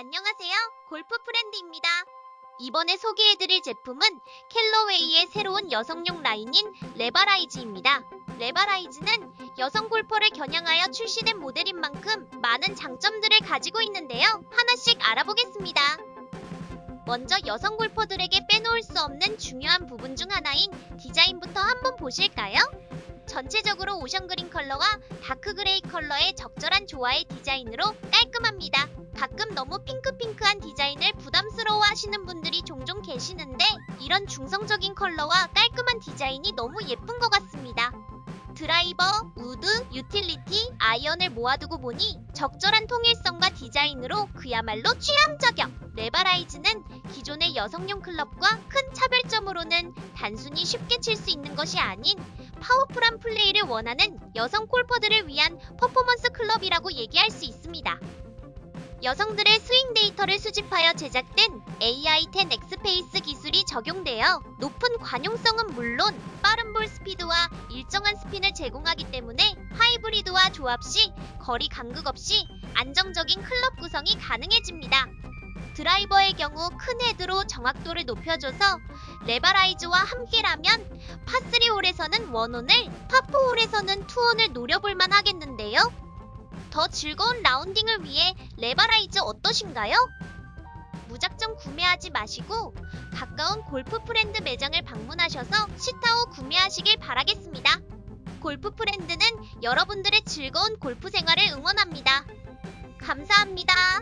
안녕하세요. 골프 프렌드입니다. 이번에 소개해드릴 제품은 캘러웨이의 새로운 여성용 라인인 레바라이즈입니다. 레바라이즈는 여성 골퍼를 겨냥하여 출시된 모델인 만큼 많은 장점들을 가지고 있는데요. 하나씩 알아보겠습니다. 먼저 여성 골퍼들에게 빼놓을 수 없는 중요한 부분 중 하나인 디자인부터 한번 보실까요? 전체적으로 오션 그린 컬러와 다크 그레이 컬러의 적절한 조화의 디자인으로 깔끔합니다. 가끔 너무 계시는데 이런 중성적인 컬러와 깔끔한 디자인이 너무 예쁜 것 같습니다. 드라이버, 우드, 유틸리티, 아이언을 모아두고 보니 적절한 통일성과 디자인으로 그야말로 취향 저격! 레바라이즈는 기존의 여성용 클럽과 큰 차별점으로는 단순히 쉽게 칠 수 있는 것이 아닌 파워풀한 플레이를 원하는 여성 골퍼들을 위한 퍼포먼스 클럽이라고 얘기할 수 있습니다. 여성들의 스윙 데이터를 수집하여 제작된 AI10 X페이스 기술이 적용되어 높은 관용성은 물론 빠른 볼 스피드와 일정한 스핀을 제공하기 때문에 하이브리드와 조합 시 거리 간극 없이 안정적인 클럽 구성이 가능해집니다. 드라이버의 경우 큰 헤드로 정확도를 높여줘서 레바라이즈와 함께라면 파3 홀에서는 원온을, 파4 홀에서는 투온을 노려볼 만 하겠는데요. 더 즐거운 라운딩을 위해 레바라이즈 어떠신가요? 무작정 구매하지 마시고 가까운 골프 프렌드 매장을 방문하셔서 시타 후 구매하시길 바라겠습니다. 골프 프렌드는 여러분들의 즐거운 골프 생활을 응원합니다. 감사합니다.